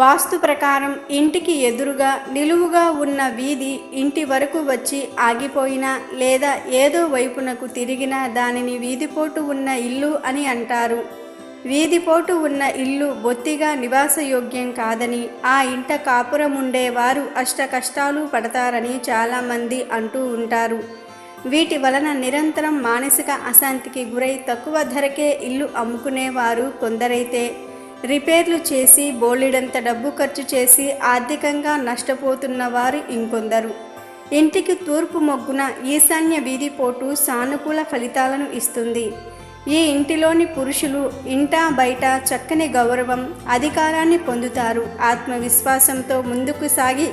వాస్తు ప్రకారం ఇంటికి ఎదురుగా నిలువుగా ఉన్న వీధి ఇంటి వరకు వచ్చి ఆగిపోయినా లేదా ఏదో వైపునకు తిరిగినా దానిని వీధిపోటు ఉన్న ఇల్లు అని అంటారు. వీధిపోటు ఉన్న ఇల్లు బొత్తిగా నివాసయోగ్యం కాదని ఆ ఇంట కాపురం ఉండేవారు అష్ట కష్టాలు పడతారని చాలామంది అంటూ ఉంటారు. వీటి వలన నిరంతరం మానసిక అశాంతికి గురై తక్కువ ధరకే ఇల్లు అమ్ముకునేవారు కొందరైతే. రిపేర్లు చేసి బోలెడంత డబ్బు ఖర్చు చేసి ఆర్థికంగా నష్టపోతున్న వారు ఇంకొందరు. ఇంటికి తూర్పు మొగ్గున ఈశాన్య వీధిపోటు సానుకూల ఫలితాలను ఇస్తుంది. ఈ ఇంటిలోని పురుషులు ఇంటా బయట చక్కని గౌరవం అధికారాన్ని పొందుతారు. ఆత్మవిశ్వాసంతో ముందుకు సాగి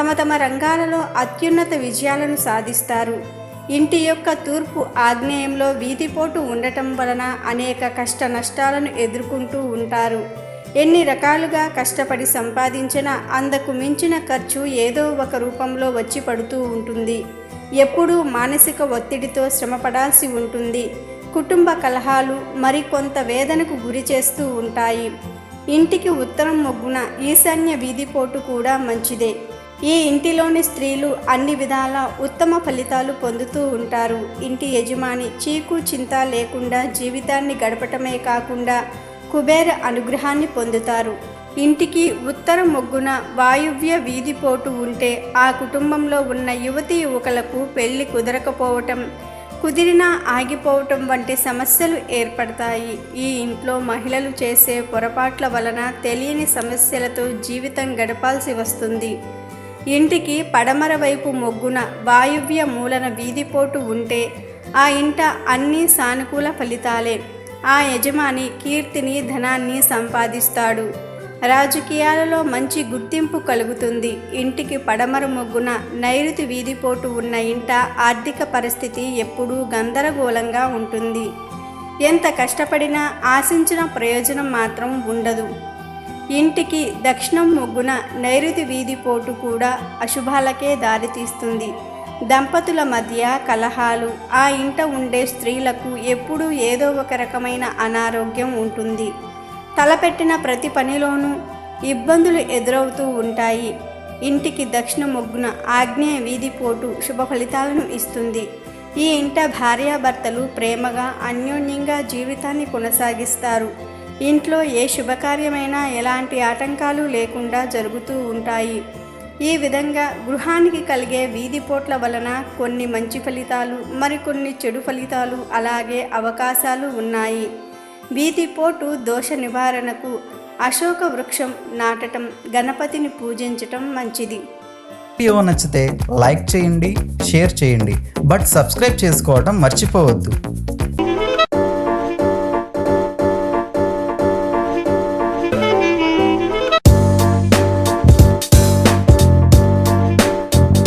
తమ తమ రంగాలలో అత్యున్నత విజయాలను సాధిస్తారు. ఇంటి యొక్క తూర్పు ఆగ్నేయంలో వీధిపోటు ఉండటం వలన అనేక కష్ట నష్టాలను ఎదుర్కొంటూ ఉంటారు. ఎన్ని రకాలుగా కష్టపడి సంపాదించినా అందకు మించిన ఖర్చు ఏదో ఒక రూపంలో వచ్చి పడుతూ ఉంటుంది. ఎప్పుడూ మానసిక ఒత్తిడితో శ్రమపడాల్సి ఉంటుంది. కుటుంబ కలహాలు మరికొంత వేదనకు గురి చేస్తూ ఉంటాయి. ఇంటికి ఉత్తరం మొగ్గున ఈశాన్య వీధిపోటు కూడా మంచిదే. ఈ ఇంటిలోని స్త్రీలు అన్ని విధాల ఉత్తమ ఫలితాలు పొందుతూ ఉంటారు. ఇంటి యజమాని చీకు చింత లేకుండా జీవితాన్ని గడపటమే కాకుండా కుబేర అనుగ్రహాన్ని పొందుతారు. ఇంటికి ఉత్తర మొగ్గున వాయువ్య వీధిపోటు ఉంటే ఆ కుటుంబంలో ఉన్న యువతి యువకులకు పెళ్ళి కుదరకపోవటం కుదిరినా ఆగిపోవటం వంటి సమస్యలు ఏర్పడతాయి. ఈ ఇంట్లో మహిళలు చేసే పొరపాట్ల వలన తెలియని సమస్యలతో జీవితం గడపాల్సి వస్తుంది. ఇంటికి పడమర వైపు మొగ్గున వాయువ్య మూలన వీధిపోటు ఉంటే ఆ ఇంట అన్నీ సానుకూల ఫలితాలే. ఆ యజమాని కీర్తిని ధనాన్ని సంపాదిస్తాడు. రాజకీయాలలో మంచి గుర్తింపు కలుగుతుంది. ఇంటికి పడమర మొగ్గున నైరుతి వీధిపోటు ఉన్న ఇంట ఆర్థిక పరిస్థితి ఎప్పుడూ గందరగోళంగా ఉంటుంది. ఎంత కష్టపడినా ఆశించిన ప్రయోజనం మాత్రం ఉండదు. ఇంటికి దక్షిణం మొగ్గున నైరుతి వీధిపోటు కూడా అశుభాలకే దారితీస్తుంది దంపతుల మధ్య కలహాలు ఆ ఇంట ఉండే స్త్రీలకు ఎప్పుడూ ఏదో ఒక రకమైన అనారోగ్యం ఉంటుంది. తలపెట్టిన ప్రతి పనిలోనూ ఇబ్బందులు ఎదురవుతూ ఉంటాయి. ఇంటికి దక్షిణ మొగ్గున ఆగ్నేయ వీధి పోటు శుభ ఫలితాలను ఇస్తుంది. ఈ ఇంట భార్యాభర్తలు ప్రేమగా అన్యోన్యంగా జీవితాన్ని కొనసాగిస్తారు. ఇంట్లో ఏ శుభకార్యమైనా ఎలాంటి ఆటంకాలు లేకుండా జరుగుతూ ఉంటాయి. ఈ విధంగా గృహానికి కలిగే వీధిపోట్ల వలన కొన్ని మంచి ఫలితాలు మరికొన్ని చెడు ఫలితాలు అలాగే అవకాశాలు ఉన్నాయి. వీధిపోటు దోష నివారణకు అశోక వృక్షం నాటటం గణపతిని పూజించటం మంచిది. వీడియో నచ్చితే లైక్ చేయండి షేర్ చేయండి. బట్ సబ్స్క్రైబ్ చేసుకోవడం మర్చిపోవద్దు.